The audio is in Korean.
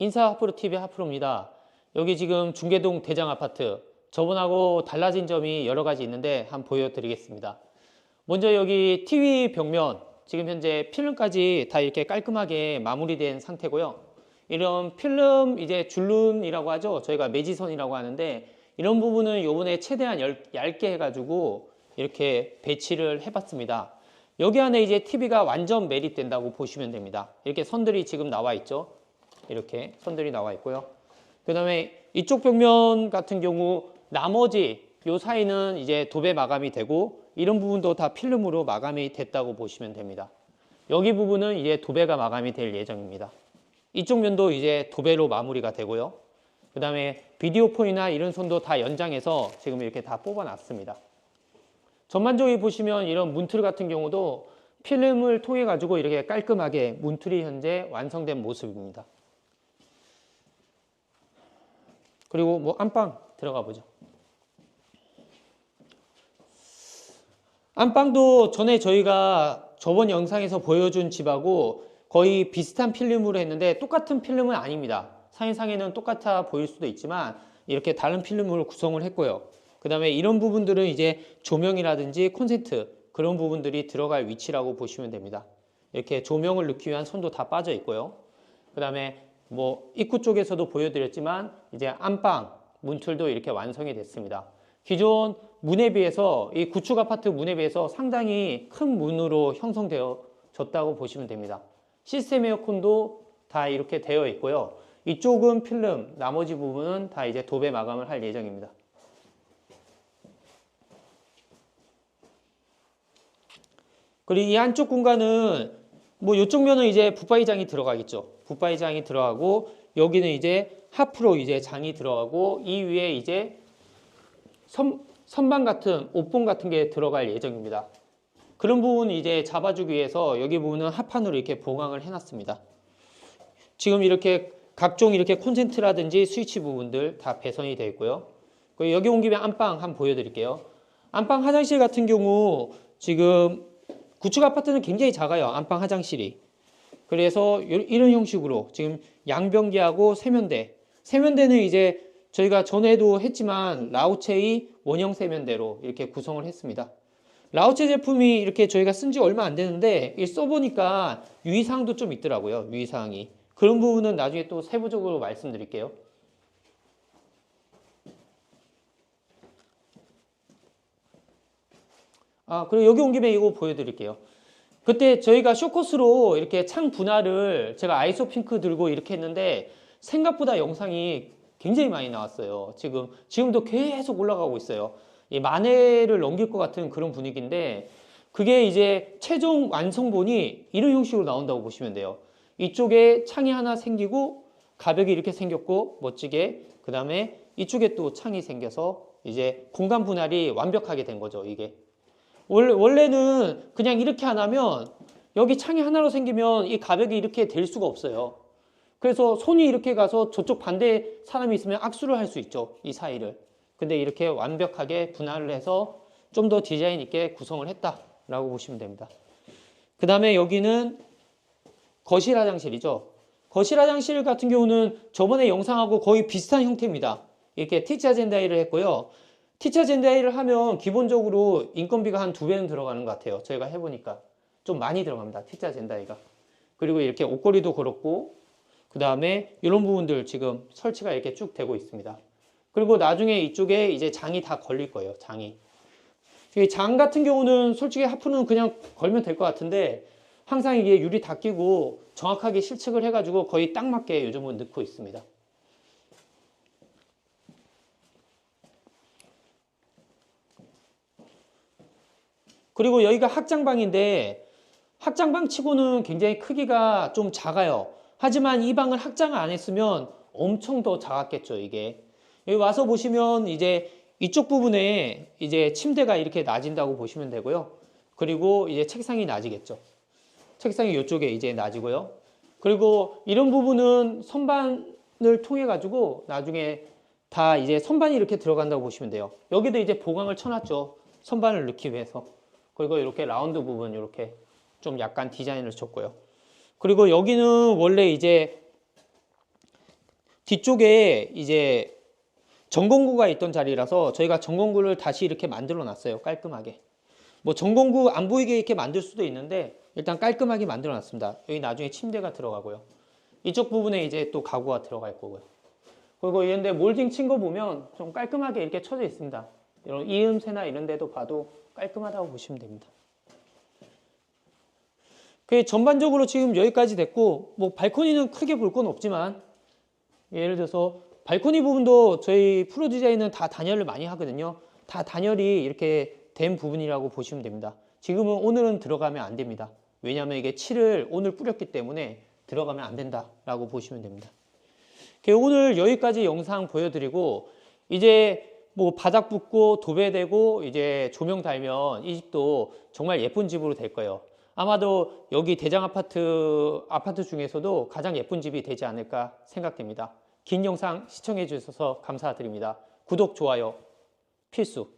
인사 하프로 TV 하프로입니다. 여기 지금 중계동 대장 아파트 저번하고 달라진 점이 여러 가지 있는데 한번 보여드리겠습니다. 먼저 여기 TV 벽면 지금 현재 필름까지 다 이렇게 깔끔하게 마무리된 상태고요. 이런 필름 이제 줄눈이라고 하죠. 저희가 매지선이라고 하는데 이런 부분은 요번에 최대한 열- 얇게 해가지고 이렇게 배치를 해봤습니다. 여기 안에 이제 TV가 완전 매립된다고 보시면 됩니다. 이렇게 선들이 지금 나와 있죠. 이렇게 선들이 나와 있고요. 그 다음에 이쪽 벽면 같은 경우 나머지 요 사이는 이제 도배 마감이 되고 이런 부분도 다 필름으로 마감이 됐다고 보시면 됩니다. 여기 부분은 이제 도배가 마감이 될 예정입니다. 이쪽 면도 이제 도배로 마무리가 되고요. 그 다음에 비디오 폰이나 이런 손도 다 연장해서 지금 이렇게 다 뽑아놨습니다. 전반적으로 보시면 이런 문틀 같은 경우도 필름을 통해 가지고 이렇게 깔끔하게 문틀이 현재 완성된 모습입니다. 그리고 뭐 안방 들어가 보죠. 안방도 전에 저희가 저번 영상에서 보여준 집하고 거의 비슷한 필름으로 했는데 똑같은 필름은 아닙니다. 사인상에는 똑같아 보일 수도 있지만 이렇게 다른 필름으로 구성을 했고요. 그 다음에 이런 부분들은 이제 조명이라든지 콘센트 그런 부분들이 들어갈 위치라고 보시면 됩니다. 이렇게 조명을 넣기 위한 손도 다 빠져 있고요. 그 다음에 뭐 입구 쪽에서도 보여드렸지만 이제 안방 문틀도 이렇게 완성이 됐습니다. 기존 문에 비해서 이 구축 아파트 문에 비해서 상당히 큰 문으로 형성되어졌다고 보시면 됩니다. 시스템 에어컨도 다 이렇게 되어 있고요. 이쪽은 필름, 나머지 부분은 다 이제 도배 마감을 할 예정입니다. 그리고 이 안쪽 공간은 뭐 이쪽 면은 이제 붙바이장이 들어가겠죠. 붙바이장이 들어가고 여기는 이제 하프로 이제 장이 들어가고 이 위에 이제 선, 선반 같은 옷봉 같은 게 들어갈 예정입니다. 그런 부분 이제 잡아주기 위해서 여기 부분은 합판으로 이렇게 보강을 해놨습니다. 지금 이렇게 각종 이렇게 콘센트라든지 스위치 부분들 다 배선이 되어 있고요. 그리고 여기 온 김에 안방 한번 보여드릴게요. 안방 화장실 같은 경우 지금 구축 아파트는 굉장히 작아요. 안방 화장실이. 그래서 요- 이런 형식으로 지금 양변기하고 세면대. 세면대는 이제 저희가 전에도 했지만 라우체의 원형 세면대로 이렇게 구성을 했습니다. 라우체 제품이 이렇게 저희가 쓴 지 얼마 안 되는데 이 써보니까 유의사항도 좀 있더라고요. 유의사항이. 그런 부분은 나중에 또 세부적으로 말씀드릴게요. 아, 그리고 여기 온 김에 이거 보여드릴게요. 그때 저희가 쇼코스로 이렇게 창 분할을 제가 아이소 핑크 들고 이렇게 했는데 생각보다 영상이 굉장히 많이 나왔어요. 지금, 지금도 계속 올라가고 있어요. 이 만회를 넘길 것 같은 그런 분위기인데 그게 이제 최종 완성본이 이런 형식으로 나온다고 보시면 돼요. 이쪽에 창이 하나 생기고 가벽이 이렇게 생겼고 멋지게 그 다음에 이쪽에 또 창이 생겨서 이제 공간 분할이 완벽하게 된 거죠. 이게 원래, 원래는 그냥 이렇게 안 하면 여기 창이 하나로 생기면 이 가벽이 이렇게 될 수가 없어요. 그래서 손이 이렇게 가서 저쪽 반대 사람이 있으면 악수를 할 수 있죠. 이 사이를. 근데 이렇게 완벽하게 분할을 해서 좀 더 디자인 있게 구성을 했다라고 보시면 됩니다. 그 다음에 여기는 거실 화장실이죠. 거실 화장실 같은 경우는 저번에 영상하고 거의 비슷한 형태입니다. 이렇게 티차 젠다이를 했고요. 티차 젠다이를 하면 기본적으로 인건비가 한 두 배는 들어가는 것 같아요. 저희가 해보니까 좀 많이 들어갑니다. 티차 젠다이가. 그리고 이렇게 옷걸이도 그렇고 그 다음에 이런 부분들 지금 설치가 이렇게 쭉 되고 있습니다. 그리고 나중에 이쪽에 이제 장이 다 걸릴 거예요. 장이. 이장 같은 경우는 솔직히 하프는 그냥 걸면 될 것 같은데 항상 이게 유리 다 끼고 정확하게 실측을 해가지고 거의 딱 맞게 요즘은 넣고 있습니다. 그리고 여기가 학장방인데 학장방 치고는 굉장히 크기가 좀 작아요. 하지만 이 방을 학장을 안 했으면 엄청 더 작았겠죠, 이게. 여기 와서 보시면 이제 이쪽 부분에 이제 침대가 이렇게 낮은다고 보시면 되고요. 그리고 이제 책상이 낮이겠죠. 책상이 이쪽에 이제 낮이고요. 그리고 이런 부분은 선반을 통해 가지고 나중에 다 이제 선반이 이렇게 들어간다고 보시면 돼요. 여기도 이제 보강을 쳐놨죠. 선반을 넣기 위해서. 그리고 이렇게 라운드 부분 이렇게 좀 약간 디자인을 줬고요. 그리고 여기는 원래 이제 뒤쪽에 이제 전공구가 있던 자리라서 저희가 전공구를 다시 이렇게 만들어 놨어요. 깔끔하게. 뭐 전공구 안 보이게 이렇게 만들 수도 있는데 일단 깔끔하게 만들어 놨습니다. 여기 나중에 침대가 들어가고요. 이쪽 부분에 이제 또 가구가 들어갈 거고요. 그리고 이런데 몰딩 친 거 보면 좀 깔끔하게 이렇게 쳐져 있습니다. 이런 이음새나 이런 데도 봐도 깔끔하다고 보시면 됩니다. 그 전반적으로 지금 여기까지 됐고 뭐 발코니는 크게 볼 건 없지만 예를 들어서 발코니 부분도 저희 프로 디자인은 다 단열을 많이 하거든요. 다 단열이 이렇게 된 부분이라고 보시면 됩니다. 지금은 오늘은 들어가면 안 됩니다. 왜냐하면 이게 칠을 오늘 뿌렸기 때문에 들어가면 안 된다라고 보시면 됩니다. 오늘 여기까지 영상 보여드리고 이제 뭐 바닥 붙고 도배되고 이제 조명 달면 이 집도 정말 예쁜 집으로 될 거예요. 아마도 여기 대장 아파트 아파트 중에서도 가장 예쁜 집이 되지 않을까 생각됩니다. 긴 영상 시청해 주셔서 감사드립니다. 구독, 좋아요 필수.